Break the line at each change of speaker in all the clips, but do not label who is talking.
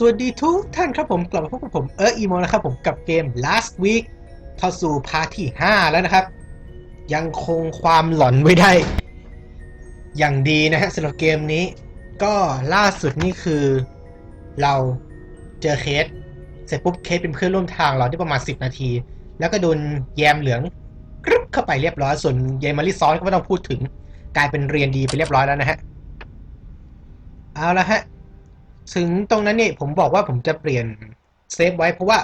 สวัสดีทุกท่านครับผมกลับมาพบกับผมเอออีโมนะครับผมกับเกม last week เข้าสู่พาร์ทที่ 5 แล้วนะครับ ยังคงความหลอนไว้ได้ อย่างดีนะฮะสำหรับเกมนี้ ก็ล่าสุดนี่คือเราเจอเคส เสร็จปุ๊บเคสเป็นเพื่อนร่วมทางเราได้ประมาณ10นาที แล้วก็โดนแยมเหลืองกรึ๊บเข้าไปเรียบร้อย ส่วนเยมาริซอนก็ไม่ต้องพูดถึง กลายเป็นเรียนดีไปเรียบร้อยแล้วนะฮะ เอาละฮะ ถึงตรงนั้นเนี่ยผมบอกว่าผมจะเปลี่ยนเซฟไว้เพราะว่า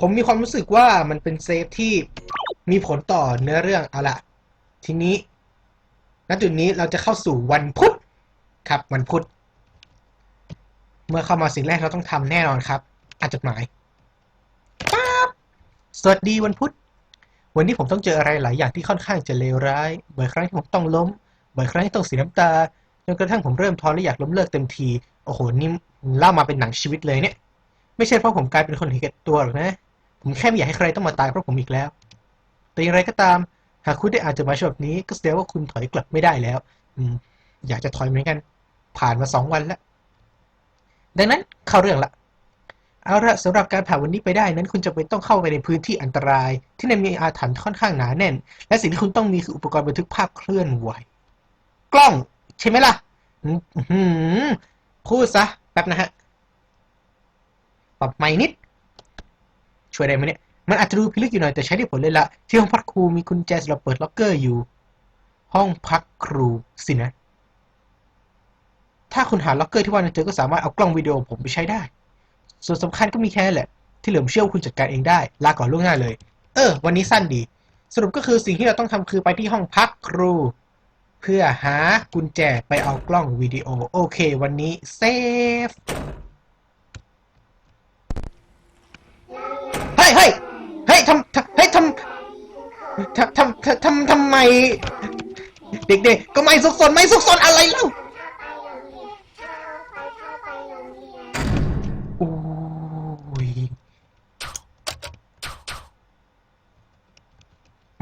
ผมมีความรู้สึกว่ามันเป็นเซฟที่มีผลต่อเนื้อเรื่องเอาละทีนี้ณจุดนี้เราจะเข้าสู่วันพุธ ครับวันพุธ เมื่อเข้ามาสิ่งแรกเราต้องทำแน่นอนครับอ่านจดหมายป๊าบสวัสดีวันพุธ วันนี้ผมต้องเจออะไรหลายอย่างที่ค่อนข้างจะเลวร้ายบ่อยครั้งที่ผมต้องล้มบ่อยครั้งที่ต้องเสียน้ำตาจนกระทั่งผมเริ่มท้อและอยากล้มเลิกเต็มที โอ้โหนี่เล่ามาเป็นหนังชีวิตเลยเนี่ย ไม่ใช่เพราะผมกลายเป็นคนเห็นแก่ตัวหรอกนะ ผมแค่ไม่อยากให้ใครต้องมาตายเพราะผมอีกแล้ว แต่อย่างไรก็ตาม หากคุณได้อ่านจดหมายฉบับนี้ก็แสดงว่าคุณถอยกลับไม่ได้แล้ว อยากจะถอยเหมือนกัน ผ่านมาสองวันแล้ว ดังนั้นเข้าเรื่องละเอาละสำหรับการผ่านวันนี้ไปได้นั้น คุณจะเป็นต้องเข้าไปในพื้นที่อันตราย ที่ในมีอาถรรพ์ค่อนข้างหนาแน่น และสิ่งที่คุณต้องมีคืออุปกรณ์บันทึกภาพเคลื่อนไหว กล้อง ใช่ไหมล่ะอื้อหือพูดซะแป๊บนะฮะปรับไม่นิด ช่วยได้ไหมเนี่ย มันอาจจะดูพิลึกอยู่หน่อยแต่ใช้ได้ผลเลยละที่ห้องพักครูมีกุญแจสำหรับเปิดล็อกเกอร์อยู่ ห้องพักครูสินะ ถ้าคุณหาล็อกเกอร์ที่ว่านั้นเจอก็สามารถเอากล้องวิดีโอผมไปใช้ได้ ส่วนสำคัญก็มีแค่แหละ ที่เหลือเชื่อว่าคุณจัดการเองได้ ลาก่อนล่วงหน้าเลย เออ วันนี้สั้นดี สรุปก็คือสิ่งที่เราต้องทำคือไปที่ห้องพักครู เพื่อหากุญแจไปเอากล้องวิดีโอ โอเค วันนี้เซฟเฮ้ยเฮ้ยเฮ้ยทำทำเฮ้ยทำทำทำทำทำทำไมเด็กๆก็ไม่สุกสนไม่สุกสนอะไรเล่า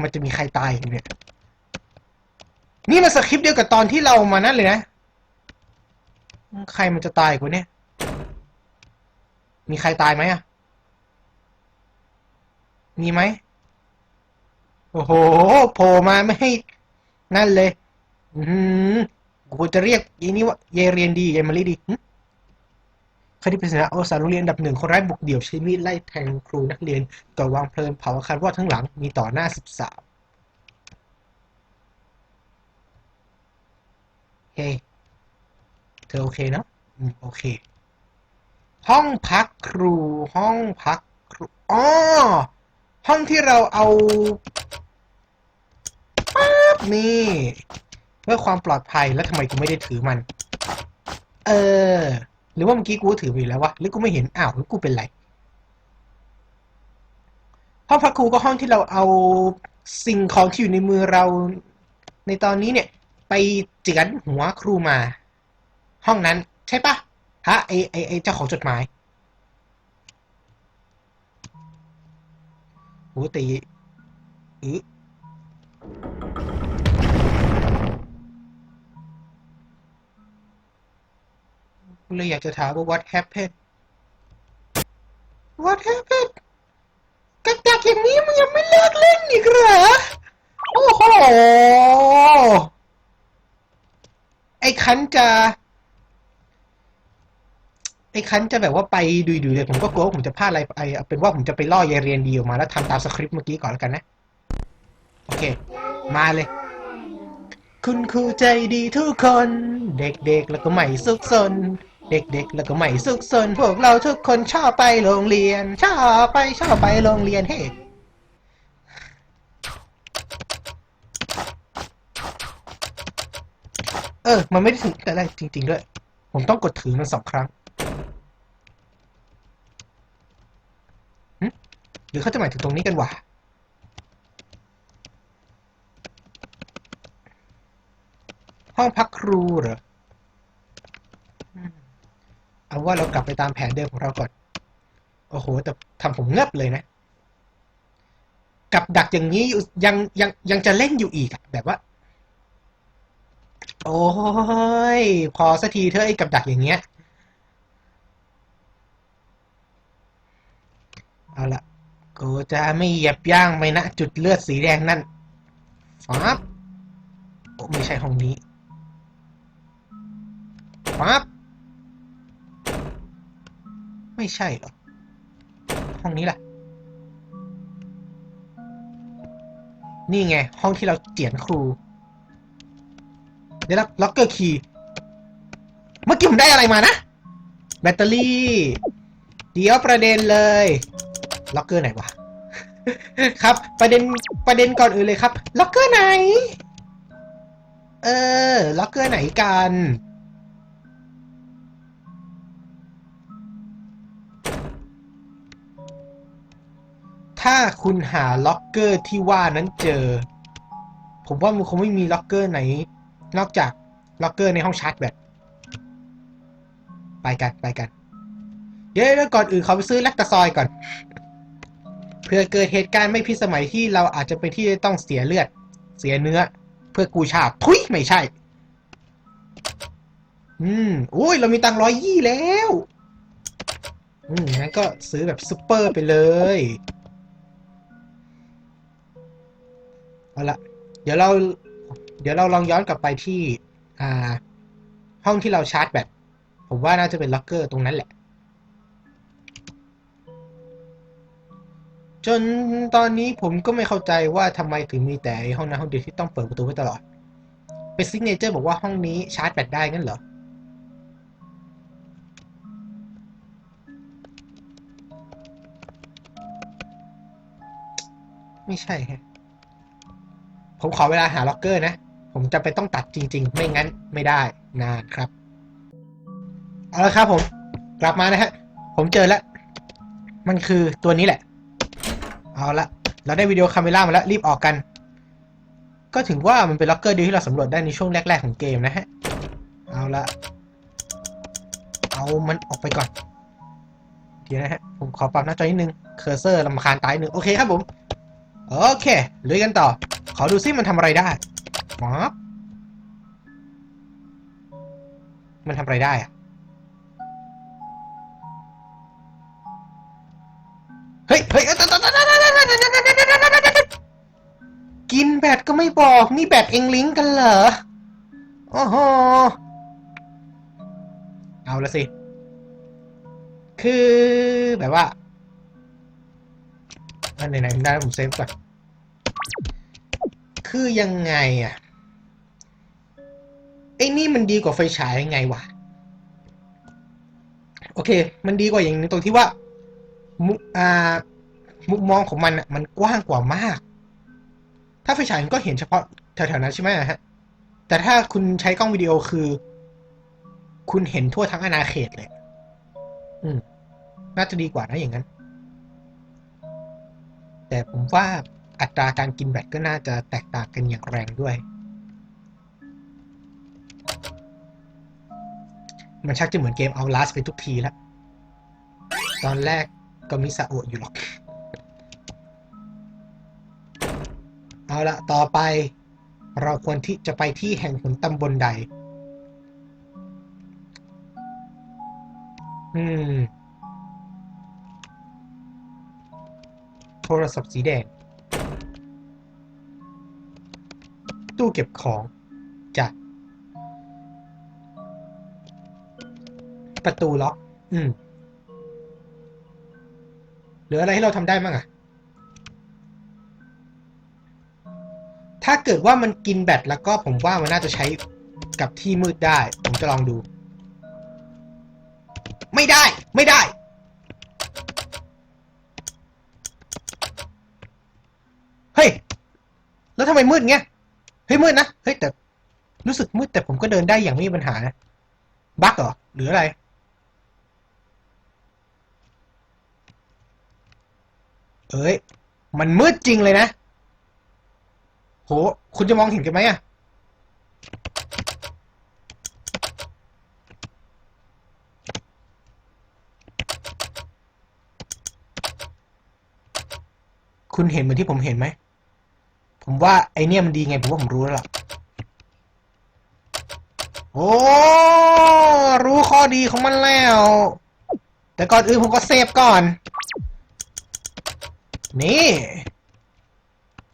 มันจะมีใครตายเนี่ย นี่มันสคริปต์เดียวกับตอนที่เรามานั่นเลยนะ ใครมันจะตายกว่าเนี่ยมีใครตายไหมอะ มีไหม โอ้โห โผล่มาไม่ให้ นั่นเลย อืมกูจะเรียกยีนี่ว่า เยเรียนดี เยมารีดี คดีปริศนาโอสารโรงเรียนอันดับหนึ่งคนร้ายบุกเดี่ยวใช้มีดไล่แทงครูนักเรียนก่อนวางเพลิงเผาอาคารวอดทั้งหลังมีต่อหน้าสิบสามเฮ้ เธอโอเคเนาะอืม โอเค ห้องพักครูห้องพักครูอ๋อห้องที่เราเอาปั๊บนี่เพื่อความปลอดภัยแล้วทำไมกูไม่ได้ถือมัน เออ รือว่าเมื่อกี้กูถือไปแล้ววะหรือกูไม่เห็นอ้าวหรือกูเป็นไรห้องพักครูก็ห้องที่เราเอาสิ่งของที่อยู่ในมือเราในตอนนี้เนี่ย ไปเจิกันหัวครูมา ห้องนั้นใช่ปะฮะไอไอไอเจ้าของจดหมายโอ้ตีอือ เลยอยากจะถามว่า what happened what happened กักกักอย่างนี้มึงยังไม่เลิกเล่นอีกเหรอ โอ้โห ไอ้คันจะ ไอ้คันจะแบบว่าไปดุยๆเลยผมก็กลัวว่าผมจะพลาดอะไรไปเอาเป็นว่าผมจะไปล่อยายเรียนดีออกมาแล้วทำตามสคริปต์เมื่อกี้ก่อนแล้วกันนะ โอเค มาเลยคุณครูใจดีทุกคน เด็กๆ แล้วก็ไม่สุขสน เด็กๆ แล้วก็ไม่สุขสนพวกเราทุกคนชอบไปโรงเรียน ชอบไปชอบไปโรงเรียนเฮ้เออ มันไม่ได้ถึงแต่แรกจริง ๆ ด้วย ผมต้องกดถือมันสองครั้งหรือเขาจะหมายถึงตรงนี้กันวะห้องพักครูเหรอ เอาว่าเรากลับไปตามแผนเดิมของเราก่อน โอ้โห แต่ทำผมเงบเลยนะ กับดักอย่างนี้อยู่ยังยังยังจะเล่นอยู่อีกแบบว่า โอ้ย พอสักทีเธอไอ้กับดักอย่างเงี้ย เอาละกูจะไม่เหยียบย่างไปนะจุดเลือดสีแดงนั่นฟับโอ้ไม่ใช่ห้องนี้ฟับ ไม่ใช่เหรอ ห้องนี้ล่ะ นี่ไง ห้องที่เราเจียนครูได้รับล็อกเกอร์คีย์ เมื่อกี้ผมได้อะไรมานะ แบตเตอรี่ เดี๋ยวประเด็นเลย ล็อกเกอร์ไหนวะ ครับ ประเด็น ประเด็นก่อนอื่นเลยครับ ล็อกเกอร์ไหน เออ ล็อกเกอร์ไหนกัน ถ้าคุณหาล็อกเกอร์ที่ว่านั้นเจอ ผมว่ามันคงไม่มีล็อกเกอร์ไหน นอกจากล็อกเกอร์ในห้องชาร์จแบตไปกันไปกัน เดี๋ยวเดี๋ยวก่อนอื่นเขาไปซื้อแลคตาซอยก่อน เพื่อเกิดเหตุการณ์ไม่พิสมัยที่เราอาจจะเป็นที่ต้องเสียเลือด เสียเนื้อ เพื่อกูชาทุยไม่ใช่ อืมอุ้ยเรามีตังร้อยยี่แล้ว อืมงั้นก็ซื้อแบบซุปเปอร์ไปเลย เอาละเดี๋ยวเรา เดี๋ยวเราลองย้อนกลับไปที่อ่าห้องที่เราชาร์จแบตผมว่าน่าจะเป็นล็อกเกอร์ตรงนั้นแหละ จนตอนนี้ผมก็ไม่เข้าใจว่าทำไมถึงมีแต่ห้องนั้นห้องเดียวที่ต้องเปิดประตูไว้ตลอด เป็นซิกเนเจอร์บอกว่าห้องนี้ชาร์จแบตได้งั้นเหรอไม่ใช่ฮะ ผมขอเวลาหาล็อกเกอร์นะ ผมจะไปต้องตัดจริง ๆ ไม่งั้นไม่ได้นานครับ เอาละครับผม กลับมานะฮะ ผมเจอแล้ว มันคือตัวนี้แหละ เอาละเราได้วิดีโอคาเมล่ามาแล้วรีบออกกัน ก็ถึงว่ามันเป็นล็อกเกอร์เดียวที่เราสำรวจได้ในช่วงแรก ๆ ของเกมนะฮะ เอาละเอามันออกไปก่อน เดี๋ยวนะฮะ ผมขอปรับหน้าจอนิดนึง เคอร์เซอร์ลำคาญตายหนึ่งโอเคครับผม โอเคลุยกันต่อ ขอดูซิมันทำอะไรได้ป๊อบมันทำอะไรได้อะเฮ้ยเฮ้ยกินแบตก็ไม่บอก นี่แบตเองลิงก์กันเหรอ โอ้โห เอาละสิ คือแบบว่าอันไหนๆได้แล้ผมเซฟก่อน คือยังไงอะ ไอ้นี่มันดีกว่าไฟฉายยังไงวะ โอเค มันดีกว่าอย่างหนึงตรงที่ว่า มุอ่า มุมมองของมันอะ มันกว้างกว่ามาก ถ้าไฟฉายมันก็เห็นเฉพาะแถวๆนั้นใช่ไหมฮะ แต่ถ้าคุณใช้กล้องวิดีโอคือ คุณเห็นทั่วทั้งอาณาเขตเลย อืม น่าจะดีกว่านะอย่างนั้น แต่ผมว่า อัตราการกินแบตก็น่าจะแตกต่างกันอย่างแรงด้วย มันชักจะเหมือนเกมเอาลาสไปทุกทีแล้ว ตอนแรกก็มิซาโอะอยู่หรอก เอาละต่อไปเราควรที่จะไปที่แห่งหนตำบลใด อืม โทรศัพท์สีแดง ตู้เก็บของจัดประตูล็อก อืมหลืออะไรให้เราทำได้บ้างอะถ้าเกิดว่ามันกินแบตแล้วก็ผมว่ามันน่าจะใช้กับที่มืดได้ ผมจะลองดู ไม่ได้ ไม่ได้ เฮ้ย แล้วทำไมมืดเงี้ย เฮ้ยมืดนะ เฮ้ยแต่รู้สึกมืดแต่ผมก็เดินได้อย่างไม่มีปัญหานะบั๊กเหรอ หรืออะไร เอ้ย มันมืดจริงเลยนะ โห คุณจะมองเห็นกันไหมอะคุณเห็นเหมือนที่ผมเห็นไหม ผมว่าไอเนี่ยมันดีไงผมว่าผมรู้แล้วล่ะโอ้ รู้ข้อดีของมันแล้ว แต่ก่อนอื่นผมก็เซฟก่อน นี่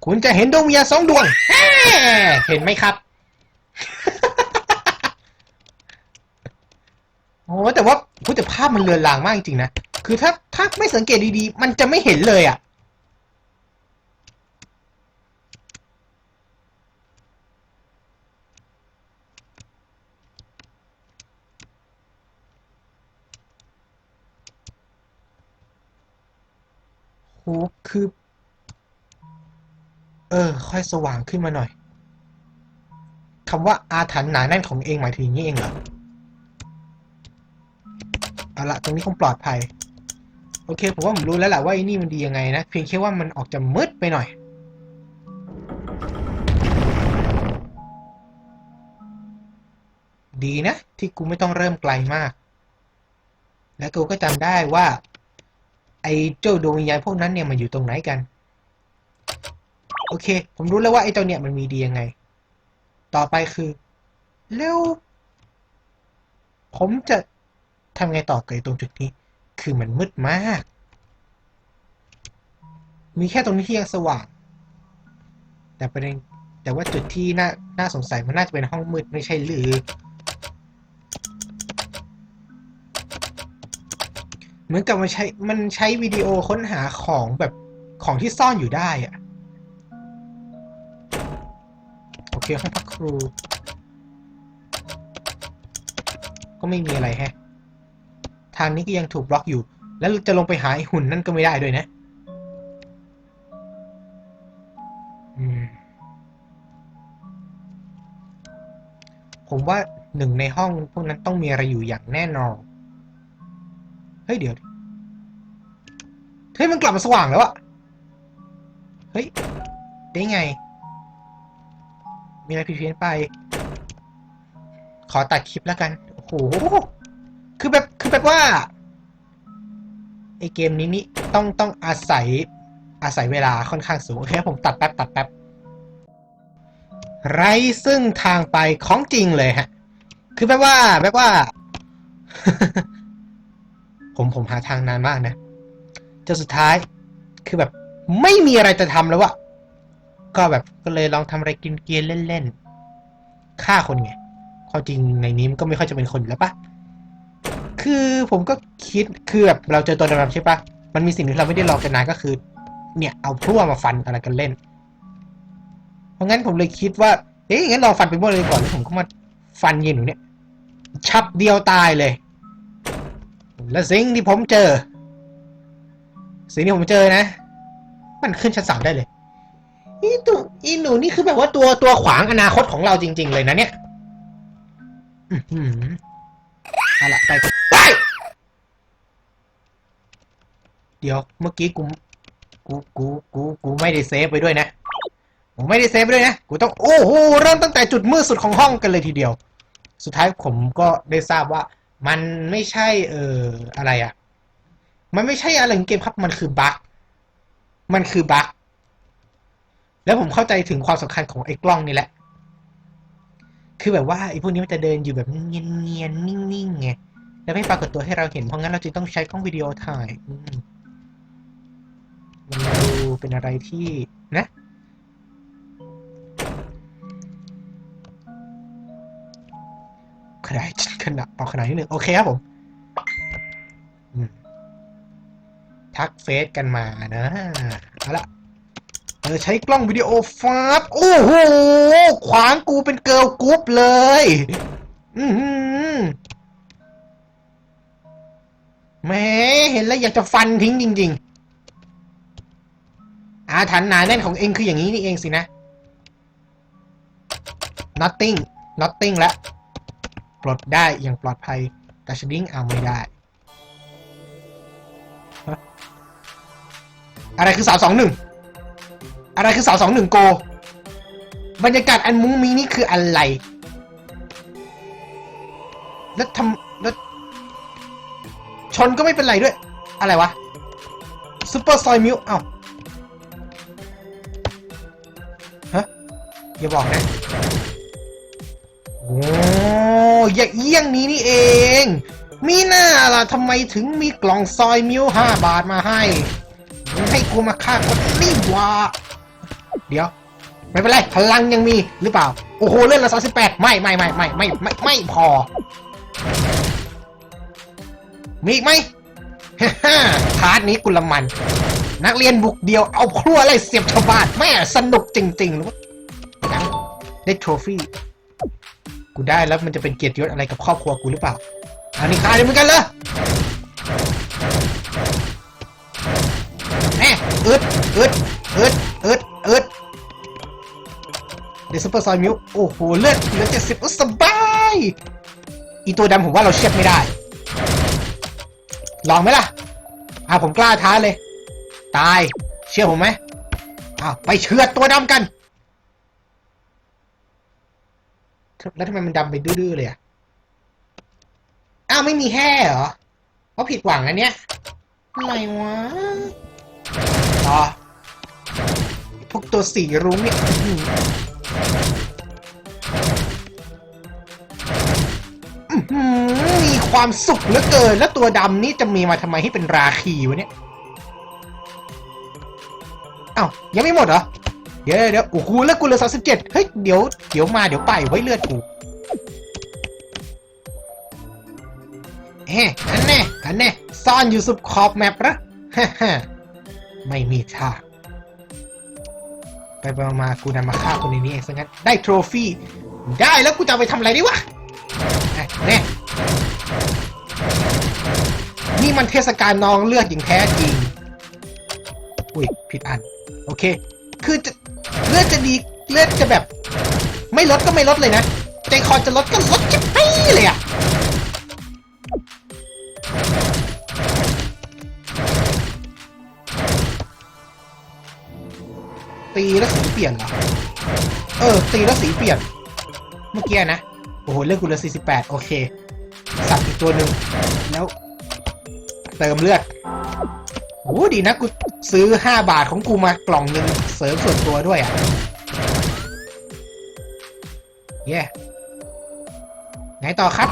คุณจะเห็นดวงวิญญาณสองดวง เห็นไหมครับ โอ้แต่ว่าพูดแต่ภาพมันเลือนลางมากจริงๆนะ คือถ้าถ้าไม่สังเกตดีๆ มันจะไม่เห็นเลยอะ่ะ หคือ เออ ค่อยสว่างขึ้นมาหน่อยคำว่าอาถรรพ์หนาแน่นของเองหมายถึงอย่างนี้เองเหรอเอาละตรงนี้คงปลอดภัย โอเค ผมว่าผมรู้แล้วแหละว่าไอ้นี่มันดียังไงนะ เพียงแค่ว่ามันออกจะมืดไปหน่อย ดีนะ ที่กูไม่ต้องเริ่มไกลมาก และกูก็จำได้ว่า ไอ้เจ้าดวงวิญญาณพวกนั้นเนี่ยมันอยู่ตรงไหนกัน โอเค ผมรู้แล้วว่าไอ้เจ้าเนี่ยมันมีดียังไง ต่อไปคือแล้วผมจะทำไงต่อกับไอ้ตรงจุดนี้ คือมันมืดมาก มีแค่ตรงนี้ที่ยังสว่าง แต่ประเด็นแต่ว่าจุดที่น่าน่าสงสัยมันน่าจะเป็นห้องมืดไม่ใช่หรือ เหมือนกับมันใช้มันใช้วิดีโอค้นหาของแบบของที่ซ่อนอยู่ได้อะโอเคห้องพักครู ก็ไม่มีอะไรแฮะ ทางนี้ก็ยังถูกบล็อกอยู่ แล้วจะลงไปหาหุ่นนั่นก็ไม่ได้ด้วยนะผมว่าหนึ่งในห้องพวกนั้นต้องมีอะไรอยู่อย่างแน่นอน เฮ้ยเดี๋ยวเฮ้ยมันกลับมาสว่างแล้วอะเฮ้ยได้ไง มีอะไรผิดเพี้ยนไป ขอตัดคลิปแล้วกันโอ้โหคือแบบคือแบบว่าไอเกมนี้นี่ต้องต้องอาศัยอาศัยเวลาค่อนข้างสูงโอเคผมตัดแป๊บตัดแป๊บไรซึ่งทางไปของจริงเลยฮะ คือแบบว่าแบบว่า ผมผมหาทางนานมากนะจนสุดท้ายคือแบบไม่มีอะไรจะทำแล้วอะก็แบบก็เลยลองทำอะไรกินเกียนเล่นๆฆ่าคนไงความจริงในนี้มันก็ไม่ค่อยจะเป็นคนแล้วปะคือผมก็คิดคือแบบเราเจอตัวดำๆใช่ปะมันมีสิ่งที่เราไม่ได้ลองกันนานก็คือ เนี่ยเอาพลั่วมาฟันอะไรกันเล่น เพราะงั้นผมเลยคิดว่าเอ๊ะงั้นลองฟันไปบ้างเลยก่อนแล้วผมก็มาฟันเย็นหนูเนี่ย ชับเดียวตายเลย และสิ่งที่ผมเจอ สิ่งที่ผมเจอนะ มันขึ้นชั้นสามได้เลยอีตัวอีหนูนี่คือแบบว่าตัวตัวขวางอนาคตของเราจริง ๆ เลยนะเนี่ยอือหือเอาละไปไปเดี๋ยวเมื่อกี้กูกูกูกูกูไม่ได้เซฟไปด้วยนะผมไม่ได้เซฟไปด้วยนะกูต้องโอ้โหเริ่มตั้งแต่จุดมืดสุดของห้องกันเลยทีเดียว สุดท้ายผมก็ได้ทราบว่า มันไม่ใช่ เอออะไรอะมันไม่ใช่อะไรของเกมครับ มันคือบั๊กมันคือบั๊กแล้วผมเข้าใจถึงความสำคัญของไอ้กล้องนี่แหละ คือแบบว่าไอ้พวกนี้มันจะเดินอยู่แบบเงียนๆนิ่งๆไง แล้วไม่ปรากฏตัวให้เราเห็น เพราะงั้นเราจึงต้องใช้กล้องวิดีโอถ่ายมันดูเป็นอะไรที่นะ ขนาดขนาดเอาขนาดนี้หนึ่งโอเคครับผมทักเฟซกันมานะเอาละเออใช้กล้องวิดีโอฟาบโอ้โหขวางกูเป็นเกิร์ลกรุ๊ปเลย อือหือแม่เห็นแล้วอยากจะฟันทิ้งจริง ๆ อาถรรพ์หนาแน่นของเองคืออย่างนี้นี่เองสินะ nothing nothing แล้ว ปลดได้อย่างปลอดภัย แต่ชดิ้งเอาไม่ได้ อะไรคือสาวสองหนึ่งอะไรคือสาวสองหนึ่งโก บรรยากาศอันมุ้งมีนี่คืออะไร แล้วทำแล้วชนก็ไม่เป็นไรด้วย อะไรวะซูเปอร์ซอยมิวเอ้า ฮะ อย่าบอกนะ โอ้ย่าเอี้ยงนี้นี่เอง มีหน้าล่ะทำไมถึงมีกล่องซอยมิวห้าบาทมาให้ ให้กูมาฆ่าคนนี่วะเดี๋ยว ไม่เป็นไร พลังยังมีหรือเปล่า โอ้โหเลื่อนละสามสิบแปดไม่ไม่ไม่ไม่ไม่ไม่ไม่พอ มีอีกไหมฮ่าพาร์ทนี้กุลมัน นักเรียนบุกเดียวเอาครัวอะไรเสียบชาวบ้านแม่สนุกจริงๆรู้ยังได้โทรฟี่ กูได้แล้วมันจะเป็นเกียรติยศอะไรกับครอบครัวกูหรือเปล่าอันนี้คายเลยเหมือนกันเลยแน่อึดอึดอึดอึดอึดเดี๋ยวซุปเปอร์ซอยมิวโอ้โหเลือดเหลือเจ็ดสิบสบายอีตัวดำผมว่าเราเชียบไม่ได้ ลองไหมล่ะอ่าผมกล้าท้าเลย ตาย เชื่อผมไหมอ้าวไปเชือดตัวดำกัน แล้วทำไมมันดำไปดื้อๆเลยอะ อ้าวไม่มีแห่เหรอเพราะผิดหวังอันเนี้ยอะไรวะต่อพวกตัวสีรุ้งเนี่ยมีความสุขเหลือเกิน แล้วตัวดำนี่จะมีมาทำไมให้เป็นราคีวะเนี่ย อ้าว ยังไม่หมดเหรอ เดี๋ยวเดี๋ยวโอ้โหเลือดกูเหลือสามสิบเจ็ดเฮ้ยเดี๋ยวเดี๋ยวมาเดี๋ยวไปไว้เลือดกูเฮ้อันแน่อันแน่ซ่อนอยู่สุดขอบแมปนะฮ่าฮ่าไม่มีทางไปไปมาๆกูนำมาฆ่าคนในนี้เองซะงั้นได้โทรฟี่ได้แล้วกูจะไปทำอะไรดีวะแน่นี่มันเทศกาลนองเลือดอย่างแท้จริง อุ้ย ผิดอัน โอเค คือจะ ลือดจะดีเลือดจะแบบ ไม่ลดก็ไม่ลดเลยนะใจคอจะลดก็ลดจะปี้เลยอะตีแล้วสีเปลี่ยนเหรอ เออ ตีแล้วสีเปลี่ยน เมื่อกี้นะ โอ้โห เลือดกูเหลือ48 โอเค สับอีกตัวหนึ่งแล้ว เติมเลือด โอ้ดีนะกูซื้อ 5 บาทของกูมากล่องหนึ่งเสริมส่วนตัวด้วยอะเย่ไหนต่อครับ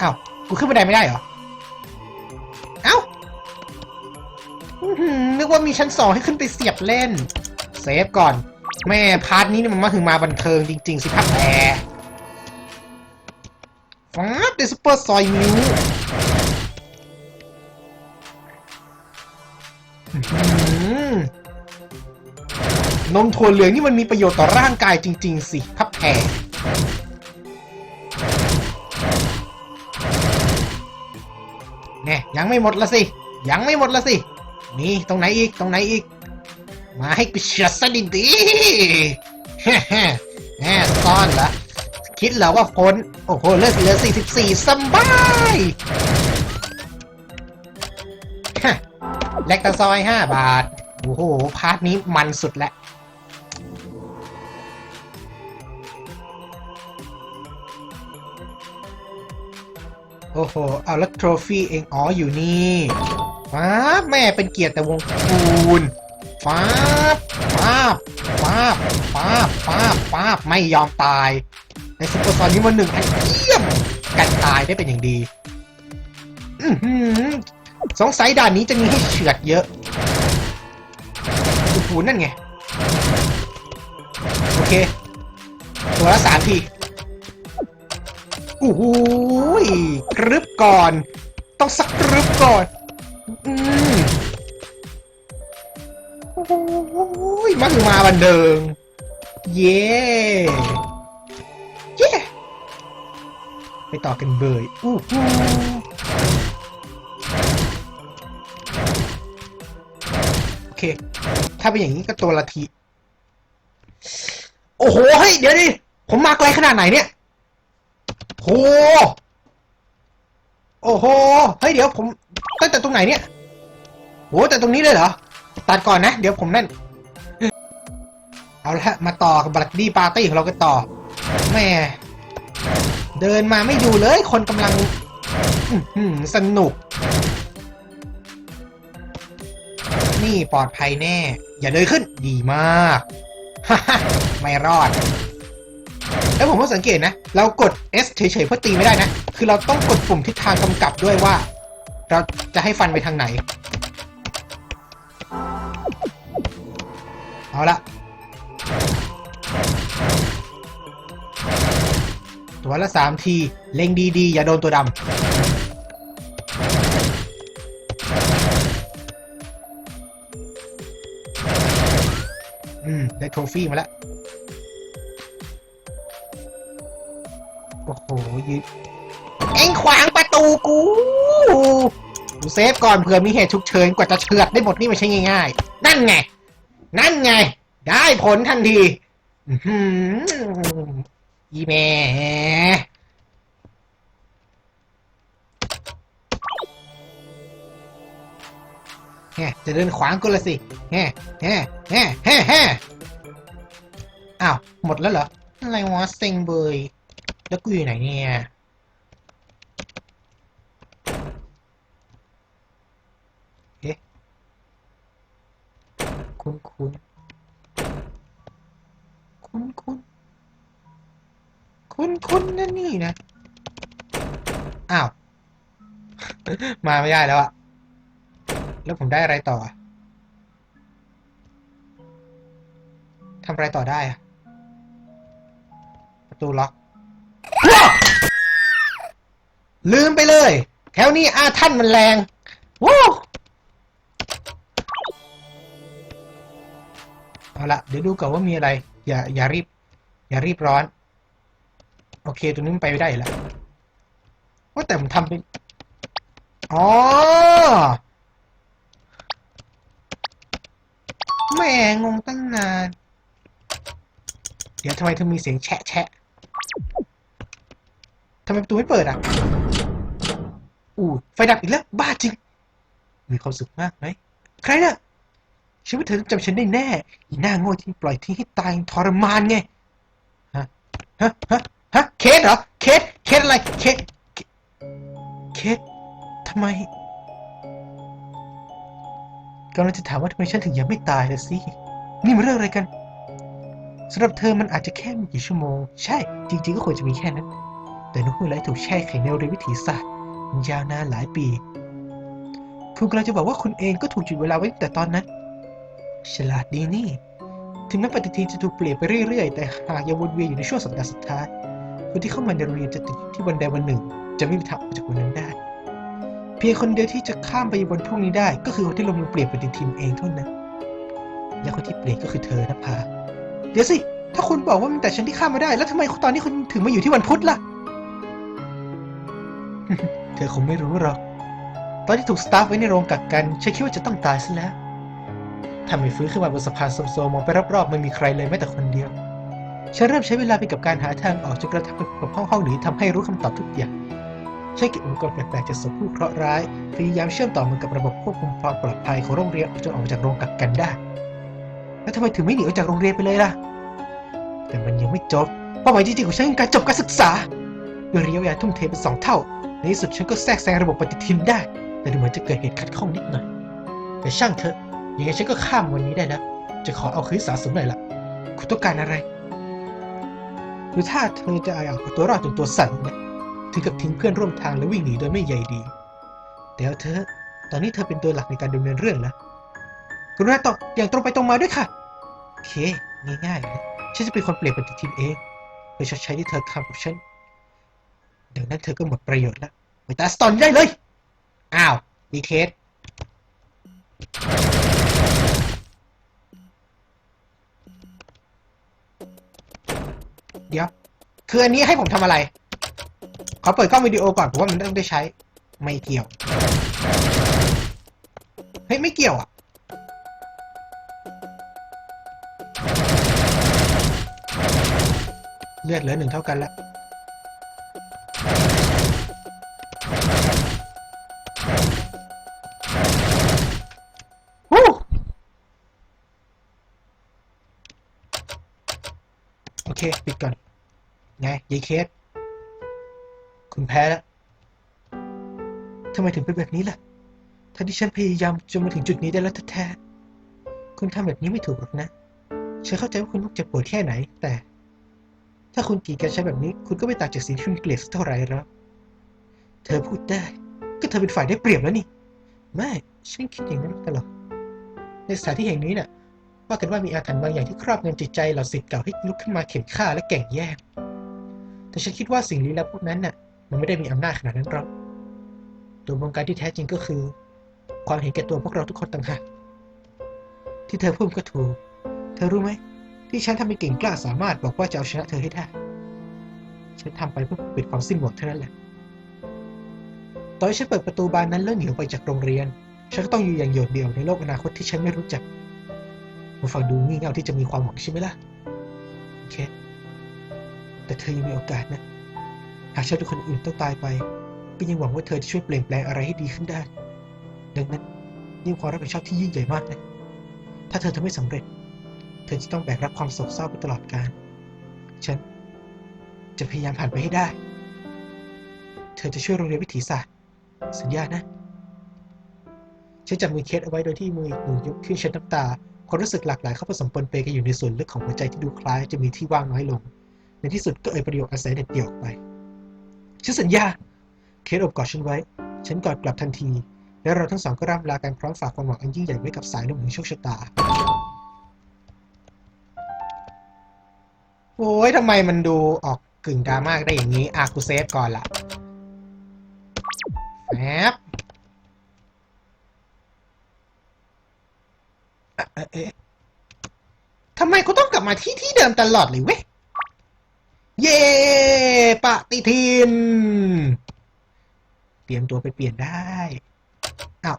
อ้าวกูขึ้นบันไดไม่ได้เหรอ เอ้าอื้อหือนึกว่ามีชั้นสองให้ขึ้นไปเสียบเล่น เซฟก่อน แม่พาร์ทนี้มันมาถึงมาบันเทิงจริง ๆ สิครับแต่ฟ้าเดซูเปอร์ซอยมิว มถั่วเหลืองนี่มันมีประโยชน์ต่อร่างกายจริง ๆ สิพับแผ่เนี่ยยังไม่หมดละสิ ยังไม่หมดละสิ นี่ตรงไหนอีกตรงไหนอีก มาให้กูเชียร์ซะดีดีแน่ซ่อนละคิดเหรอว่าพ้นโอ้โหเลือดเหลือ44สำบายฮะแลคตาซอย 5 บาท โอ้โห พาร์ทนี้มันสุดแล้ว โอ้โห เอาแล้วโทรฟี่เอง อ๋อ อยู่นี่ฟ้าบแม่เป็นเกียรติแต่วงคูณฟ้าบฟ้าบฟ้าบฟ้าบฟ้าบฟ้าบไม่ยอมตาย ในซุปเปอร์ซอนนี้มันหนึ่งอันเยี่ยมกันตายได้เป็นอย่างดีอือหือสงสัยด่านนี้จะมีให้เฉือดเยอะโอ้โหนั่นไง โอเค ตัวละสามที โอ้โหยกรึบก่อน ต้องสักกรึบก่อนอืมโอ้โหยมาถึงมาบันเดิง เย้เย้ไปต่อกันเบยอู้หูโอเค ถ้าเป็นอย่างนี้ก็ตัวละที โอ้โห เฮ้ย เดี๋ยวดิ ผมมาไกลขนาดไหนเนี่ย โหโอ้โห เฮ้ยเดี๋ยวผมตั้งแต่ตรงไหนเนี่ยโหแต่ตรงนี้เลยเหรอ ตัดก่อนนะ เดี๋ยวผมนั่น เอาละมาต่อกับบลัดดี้ปาร์ตี้ของเรากันต่อ แม่ เดินมาไม่ดูเลย คนกำลังสนุก นี่ปลอดภัยแน่ อย่าเลยขึ้น ดีมาก ไม่รอด แล้วผมก็สังเกตนะ เรากด S เฉยๆเพื่อตีไม่ได้นะ คือเราต้องกดปุ่มทิศทางกำกับด้วยว่า เราจะให้ฟันไปทางไหน เอาละตัวละสามที เล็งดีๆ อย่าโดนตัวดำ อืม ได้โทฟี่มาแล้ว ยืนเอ็งขวางประตูกูกูเซฟก่อนเผื่อมีเหตุฉุกเฉินกว่าจะเฉือดได้หมดนี่ไม่ใช่ง่ายๆ นั่นไง นั่นไง ได้ผลทันทีอือหือยีแม่แฮจะเดินขวางกูละสิแฮแฮแฮแฮแฮอ้าว หมดแล้วเหรอ อะไรวะเซ็งเบย แล้วกูอยู่ไหนเนี่ย เอ๊ะ คุ้นคุ้นคุ้นคุ้นคุ้นคุ้นนั่นนี่นะ อ้าว มาไม่ได้แล้วอะแล้วผมได้อะไรต่อทำอะไรต่อได้อะประตูล็อก ลืมไปเลย แถวนี้อาท่านมันแรงวู้เอาละเดี๋ยวดูก่อนว่ามีอะไร อย่าอย่ารีบ อย่ารีบร้อน โอเคตรงนี้มันไปไม่ได้แล้วว่าแต่ผมทำเป็นอ๋อแม่งงตั้งนาน เดี๋ยวทำไมถึงมีเสียงแฉะแฉะำไมประตูไม่เปิดอะ อู้ไฟดับอีกแล้ว บ้าจริง มีความสุขมากไหม ใครน่ะฉันว่าเธอจำฉันได้แน่อีหน้าโง่ที่ปล่อยทิ้งให้ตายทรมานไง ฮะ ฮะ ฮะ ฮะ เคสเหรอ เคส เคสอะไร เคส เคสทำไมกำลังจะถามว่าทำไมฉันถึงยังไม่ตายละสิ นี่มันเรื่องอะไรกันสำหรับเธอมันอาจจะแค่ไม่กี่ชั่วโมง ใช่ จริง ๆ ก็ควรจะมีแค่นั้น แต่นกฮูกไร้ถูกแช่แข็งในเรยวิถีศาสตร์ยาวนานหลายปีคุณกำลังจะบอกว่าคุณเองก็ถูกจุดเวลาไว้แต่ตอนนั้น ฉลาดดีนี่ ถึงแม้ปฏิทินจะถูกเปลี่ยนไปเรื่อยๆ แต่หากยังวนเวียนอยู่ในช่วงสัปดาห์สุดท้ายคนที่เข้ามาในโรงเรียนจะติดที่วันใดวันหนึ่ง จะไม่มีทางออกจากวันนั้นได้ เพียงคนเดียวที่จะข้ามไปวันพรุ่งนี้ได้ ก็คือคนที่ลงมือเปลี่ยนปฏิทินเองเท่านั้น และคนที่เปลี่ยนก็คือเธอนะพาเดี๋ยวสิ ถ้าคุณบอกว่ามันแต่ฉันที่ข้ามมาได้ แล้วทำไมตอนนี้คุณถึงมาอยู่ที่วันพุธล่ะ เธอคงไม่รู้หรอก ตอนที่ถูกสตาร์ฟไว้ในโรงกักกัน ฉันคิดว่าจะต้องตายซะแล้ว ถ้าไม่ฟื้นขึ้นมาบนสะพานโซมๆมองไปรอบๆ ไม่มีใครเลยแม้แต่คนเดียว ฉันเริ่มใช้เวลาไปกับการหาทางออกจนกระทั่งไปพบห้องห้องนี้ทำให้รู้คำตอบทุกอย่างฉันเก็บอุปกรณ์แปลกๆจากศพผู้เคราะห์ร้าย พยายามเชื่อมต่อมันกับระบบควบคุมความปลอดภัยของโรงเรียนจนออกจากโรงกักกันได้ แล้วทำไมถึงไม่หนีออกจากโรงเรียนไปเลยล่ะ แต่มันยังไม่จบ เป้าหมายจริงๆของฉันคือการจบการศึกษาโด้วยระยะเวลาทุ่มเทเป็นสองเท่า ในที่สุดฉันก็แทรกแซงระบบปฏิทินได้ แต่ดูเหมือนจะเกิดเหตุขัดข้องนิดหน่อย แต่ช่างเถอะ ยังไงฉันก็ข้ามวันนี้ได้แล้วจะขอเอาคืนสาสมหน่อยละคุณต้องการอะไรหรือถ้าเธอจะเอาเอาตัวรอดจนตัวสั่นนี่ยถึงกับทิ้งเพื่อนร่วมทางและวิ่งหนีโดยไม่ใยดีแต่เอาเธอ ตอนนี้เธอเป็นตัวหลักในการดำเนินเรื่องแล้วกรุณาตอบอย่างตรงไปตรงมาด้วยค่ะ โอเค ง่ายๆนะฉันจะเป็นคนเปลี่ยนปฏิทินเองเพื่อใช้ที่เธอทำกับฉัน ดังนั้นเธอก็หมดประโยชน์แล้วไปตาสตอนได้เลย อ้าว มีเคสเดี๋ยว คืออันนี้ให้ผมทำอะไร ขอเปิดกล้องวิดีโอก่อนผมว่ามันต้องได้ใช้ ไม่เกี่ยว เฮ้ย ไม่เกี่ยวอะเลือดเหลือหนึ่งเท่ากันแล้ว เค ปิดก่อนไงยายเคส คุณแพ้แล้วทำไมถึงเป็นแบบนี้ล่ะทั้งที่ฉันพยายามจนมาถึงจุดนี้ได้แล้วแท้ๆคุณทำแบบนี้ไม่ถูกหรอกนะ ฉันเข้าใจว่าคุณต้องเจ็บปวดแค่ไหน แต่ ถ้าคุณกีดกันฉันแบบนี้ คุณก็ไม่ต่างจากสิ่งที่คุณเกลียดสักเท่าไหร่หรอกเธอพูดได้ ก็เธอเป็นฝ่ายได้เปรียบแล้วนี่ ไม่ ฉันคิดอย่างนั้นตลอดในสถานที่แห่งนี้น่ะ ว่ากันว่ามีอาถรรพ์บางอย่างที่ครอบงำจิตใจเหล่าศิษย์เก่าให้ลุกขึ้นมาเข็นฆ่าและแก่งแย่งแต่ฉันคิดว่าสิ่งลี้ลับพวกนั้นน่ะ มันไม่ได้มีอำนาจขนาดนั้นหรอกตัวบงการที่แท้จริงก็คือ ความเห็นแก่ตัวพวกเราทุกคนต่างหากที่เธอพูดก็ถูก เธอรู้ไหม ที่ฉันทำเป็นเก่งกล้าสามารถบอกว่าจะเอาชนะเธอให้ได้ ฉันทำไปเพื่อปิดความสิ้นหวังเท่านั้นแหละตอนฉันเปิดประตูบานนั้นแล้วหนีออกไปจากโรงเรียน ฉันก็ต้องอยู่อย่างโดดเดี่ยวในโลกอนาคตที่ฉันไม่รู้จัก มาฟังดูงี่เง่าที่จะมีความหวังใช่ไหมล่ะ โอเค แต่เธอยังมีโอกาสนะ หากฉันหรือคนอื่นต้องตายไปก็ยังหวังว่าเธอจะช่วยเปลี่ยนแปลงอะไรให้ดีขึ้นได้ ดังนั้นนี่ความรับผิดชอบที่ยิ่งใหญ่มากนะ ถ้าเธอทำไม่สำเร็จ เธอจะต้องแบกรับความโศกเศร้าไปตลอดกาล ฉันจะพยายามผ่านไปให้ได้ เธอจะช่วยโรงเรียนวิถีศาสตร์ สัญญานะ ฉันจับมือเคสเอาไว้โดยที่มืออีกมือยกขึ้นเช็ดน้ำตา ความรู้สึกหลากหลายเข้าผสมปนเปกันอยู่ในส่วนลึกของหัวใจที่ดูคล้ายจะมีที่ว่างน้อยลง ในที่สุดก็เอ่ยประโยคอาศัยเด็ดเดี่ยวออกไปฉันสัญญา เคสอบกอดฉันไว้ ฉันกอดกลับทันที และเราทั้งสองก็ร่ำลากันพร้อมฝากความหวังอันยิ่งใหญ่ไว้กับสายลมแห่งโชคชะตา โอ้ยทำไมมันดูออกกึ่งดราม่าได้อย่างนี้อากูเซฟก่อนละแฟบ เอ๊ะทำไมเขาต้องกลับมาที่ที่เดิมตลอดเลยเว้ย เย่ปฏิทิน เตรียมตัวไปเปลี่ยนได้อ้าว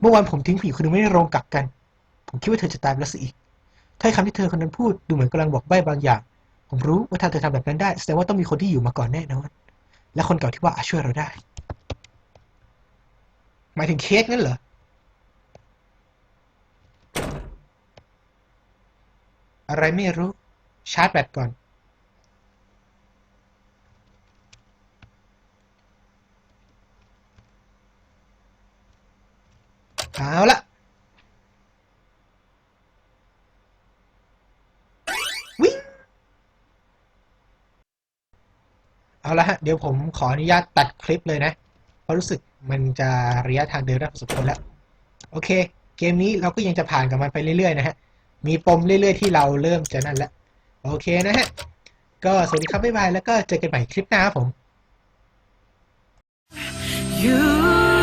เมื่อวานผมทิ้งผู้หญิงคนหนึงไว้ในโรงกักกัน ผมคิดว่าเธอจะตายไปแล้วสิอีกถ้อยคำที่เธอคนนั้นพูดดูเหมือนกำลังบอกใบ้บางอย่าง ผมรู้ว่าถ้าเธอทำแบบนั้นได้แสดงว่าต้องมีคนที่อยู่มาก่อนแน่นอน และคนเก่าที่ว่าอาจช่วยเราได้ หมายถึงเคสงั้นเหรอ อะไรไม่รู้ ชาร์จแบตก่อน เอาละวิ่งเอาละฮะ เดี๋ยวผมขออนุญาตตัดคลิปเลยนะ เพราะรู้สึกมันจะระยะทางเดินได้พอสมควรแล้ว โอเค เกมนี้เราก็ยังจะผ่านกับมันไปเรื่อย ๆ นะฮะ มีปมเรื่อยๆที่เราเริ่มจะนั่นและโอเคนะฮะ ก็สวัสดีครับบ๊ายบายแล้วก็เจอกันใหม่คลิปหน้าครับผม you